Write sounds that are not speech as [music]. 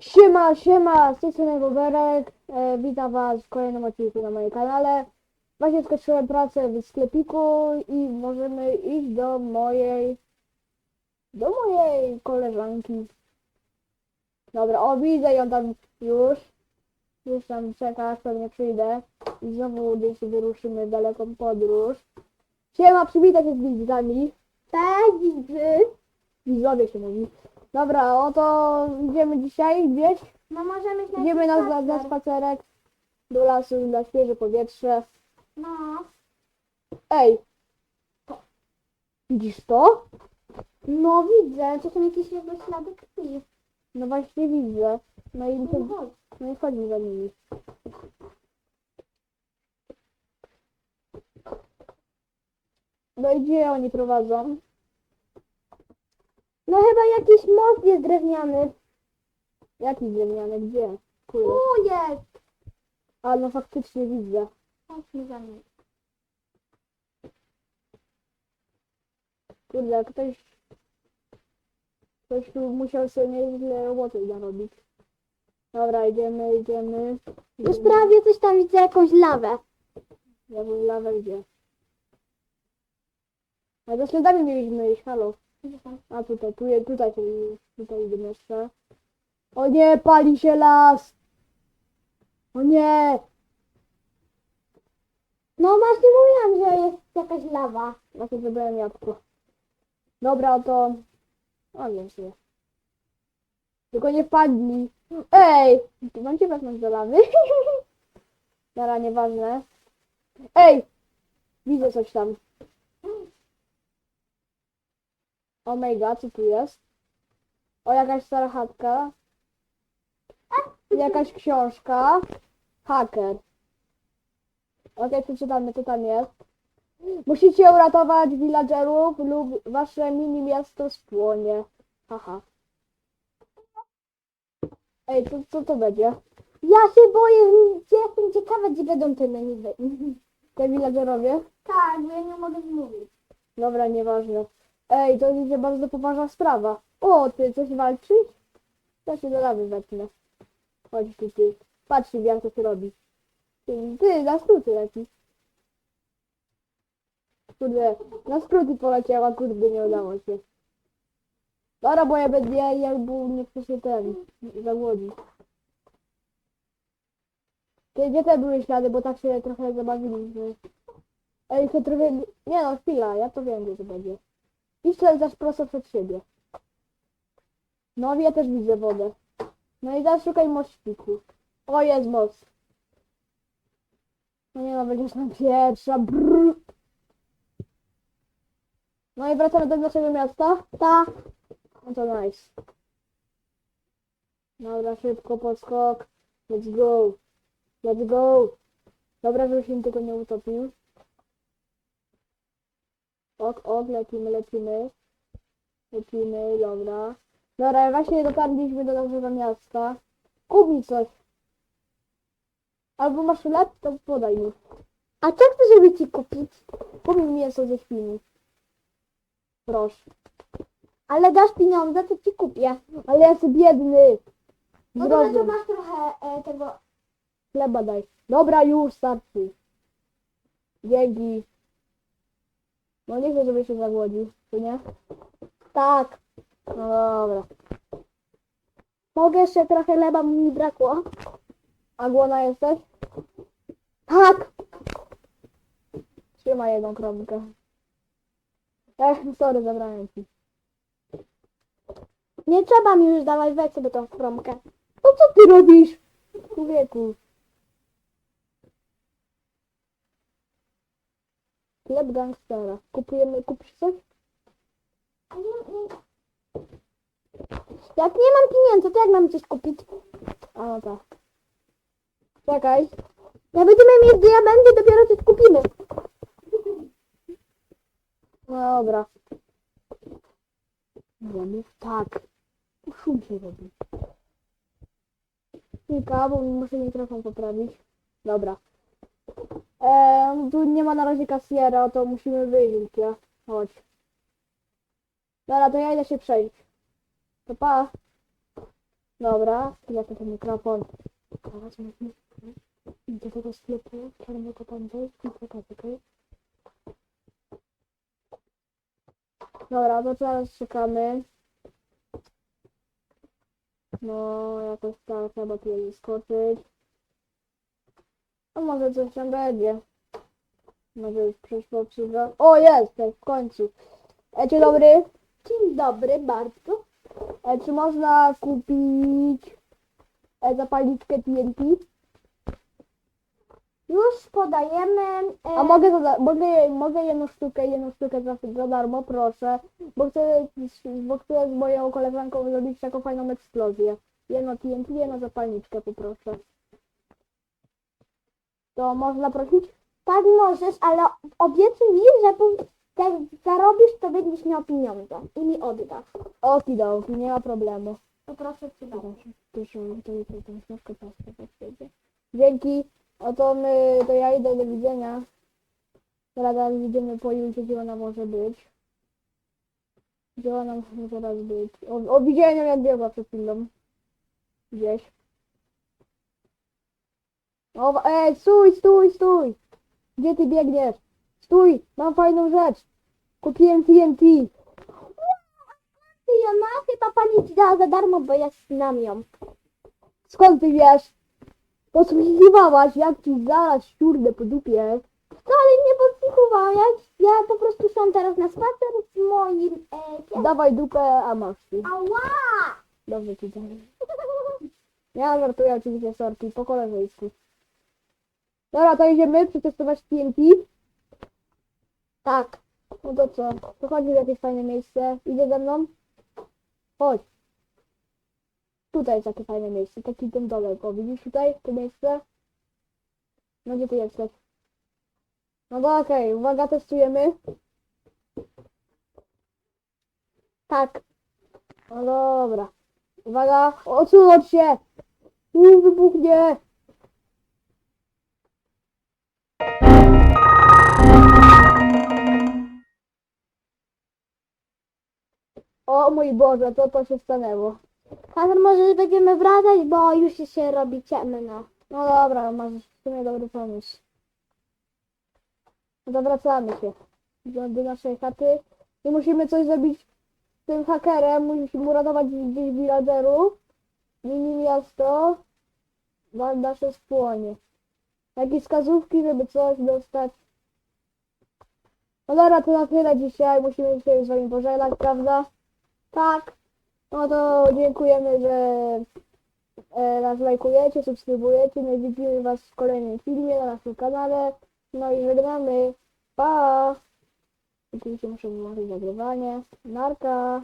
Siema, siema, z tej strony Boberek. E, witam was w kolejnym odcinku na moim kanale. Właśnie skończyłem pracę w sklepiku i możemy iść do mojej do mojej koleżanki. Dobra, o widzę ją tam już. Już tam czeka, aż pewnie przyjdę. I znowu gdzieś wyruszymy w daleką podróż. Siema, przywitać się z widzami. Tak, widzę. Widzowie się mówi. Dobra, oto idziemy dzisiaj gdzieś. No możemy iść na Idziemy na, na, na spacer. spacerek do lasu, na świeże powietrze. No. Ej! Widzisz to? No widzę, to są jakieś jakby ślady krwi. No właśnie widzę. No i, No to, chodź. no i chodźmy za nimi. No i gdzie oni prowadzą? No chyba jakiś most jest drewniany. Jaki drewniany? Gdzie? Kurde. Tu jest. A no faktycznie widzę. Chodźmy za nim. Kurde, ktoś... Ktoś tu musiał sobie nieźle roboty zarobić. Dobra, idziemy, idziemy. Już prawie coś tam widzę, jakąś lawę. Ja bym lawę gdzie? A za śladami mieliśmy iść, halo. A tutaj, tu, tutaj, się, tutaj idziemy jeszcze. O nie, pali się las! O nie! No właśnie mówiłam, że jest jakaś lawa. Właśnie zabrałem jabłko. Dobra, to... O, sobie. Tylko nie wpadli. Ej! Tu mam cię wezmąć do lawy. [laughs] Dobra, nieważne. Ej! Widzę coś tam. Omega, co tu jest? O, jakaś stara chatka. Jakaś książka. Haker. Okej, przeczytamy, co tam jest. Musicie uratować villagerów lub wasze mini miasto spłonie. Haha. Ej, to co to będzie? Ja się boję, jestem ciekawa, gdzie będą te menu. Te villagerowie? Tak, bo ja nie mogę mówić. Dobra, nieważne. Ej, to idzie bardzo poważna sprawa. O, ty coś walczysz? Ja się do lawy wetnę. Chodź tu, ty. Patrz, jak to się robi. Ty, ty na skróty leci. Kurde, na skróty poleciała, kurde, nie udało się. Dobra, bo ja będę, ja, jakby nie chcę się ten, zagłodzić. Ty, gdzie te były ślady, bo tak się trochę zabawiliśmy. Ej, to trochę... Nie no, chwila, ja to wiem, gdzie to będzie. Idź teraz prosto przed siebie. No, ja też widzę wodę. No i teraz szukaj mościku. O, jest most. No nie no, będziesz tam pierwsza. Brrr. No i wracamy do naszego miasta. Ta. No to nice. Dobra, szybko, podskok. Let's go. Let's go. Dobra, żeby się tylko nie utopił. Ok, ok, lecimy, lecimy. Lecimy, dobra. Dobra, właśnie dotarliśmy do naszego miasta. Kup mi coś. Albo masz to podaj mi. A co chcesz, żeby ci kupić? Kup mi mięso ze świni. Proszę. Ale dasz pieniądze, to ci kupię. Ale ja jestem biedny. No dobra, to Zrozum. masz trochę e, tego Chleba daj. Dobra, już starczy. Dzięki. No nie chcę, żeby się zagłodził, tu nie? Tak. No dobra. Mogę jeszcze trochę chleba, bo mi brakło. A głona jesteś? Tak. Trzymaj jedną kromkę. Ech, sorry, zabrałem ci. Nie trzeba mi już dawać, weź sobie tą kromkę. No co ty robisz? Człowieku. Chleb gangstera. Kupujemy, kupisz coś? Jak nie mam pieniędzy, to jak mam coś kupić? A no tak. Czekaj. Jak będziemy mieć diamenty, dopiero coś kupimy. No dobra. Mów tak. Szum się robi. Kilka, bo muszę mikrofon poprawić. Dobra. Eee, tu nie ma na razie kasjera, to musimy wyjść. Ja. Chodź. Dobra, to ja idę się przejść. To pa. Dobra, ja to ten mikrofon. Do tego sklepu czarnego tam i czekać, okej? Dobra, to teraz czekamy. No, jakoś tak trzeba tu skoczyć. A może coś tam będzie. Może już przyszło obsługa. O, jest, tak, w końcu. E, dzień dobry. Dzień dobry, bardzo. E, czy można kupić e, zapalniczkę TNT? Już podajemy. E, A mogę, za, mogę, mogę jedną sztukę, jedną sztukę za, za darmo, proszę. Bo chcę, bo chcę z moją koleżanką zrobić taką fajną eksplozję. Jedno TNT, jedną zapalniczkę poproszę. To można prosić? Tak możesz, ale obiecuj mi, że jak zarobisz, to będziesz miał pieniądze i mi oddasz. Okidoki, nie ma problemu. To proszę cię. Dzięki. O to my, to ja idę do widzenia. Teraz widzimy po Julce, gdzie ona może być. Gdzie ona może teraz być. O, o widziałem jak biegła przed chwilą. Gdzieś. O, wa- ej, stój, stój, stój! Gdzie ty biegniesz? Stój, mam fajną rzecz. Kupiłem TNT. Ty ją ma, chyba pani ci dała za darmo, bo ja znam ją. Skąd ty wiesz? Podsłuchiwałaś, jak ci zaraz siurdę po dupie. Wcale nie podsłuchowałam, ja, ja po prostu szłam teraz na spacer z moim e. Dawaj dupę, a masz ty. Ała! Dobrze ci dalej. Ja żartuję oczywiście sorki, po koleżeńsku. Dobra, to idziemy przetestować TNT. Tak. No to co? To chodzi w jakieś fajne miejsce. Idzie ze mną? Chodź. Tutaj jest takie fajne miejsce, taki ten dołek. O, widzisz tutaj to miejsce? No gdzie ty jesteś? No to okej, uwaga, testujemy. Tak. No dobra. Uwaga, odsunąć się! Tu wybuchnie! O mój Boże, co to się stanęło? Kasper, może będziemy wracać, bo już się robi ciemno. No dobra, masz w sumie dobry pomysł. No to wracamy się do, do naszej chaty i musimy coś zrobić z tym hakerem, musimy uratować gdzieś villagerów, mini miasto, na nasze spłonie. Jakieś wskazówki, żeby coś dostać. No dobra, to na tyle dzisiaj, musimy się z wami pożegnać, prawda? Tak. No to dziękujemy, że e, nas lajkujecie, subskrybujecie. No widzimy Was w kolejnym filmie na naszym kanale. No i żegnamy. Pa! Oczywiście muszę wyłączyć nagrywanie. Narka!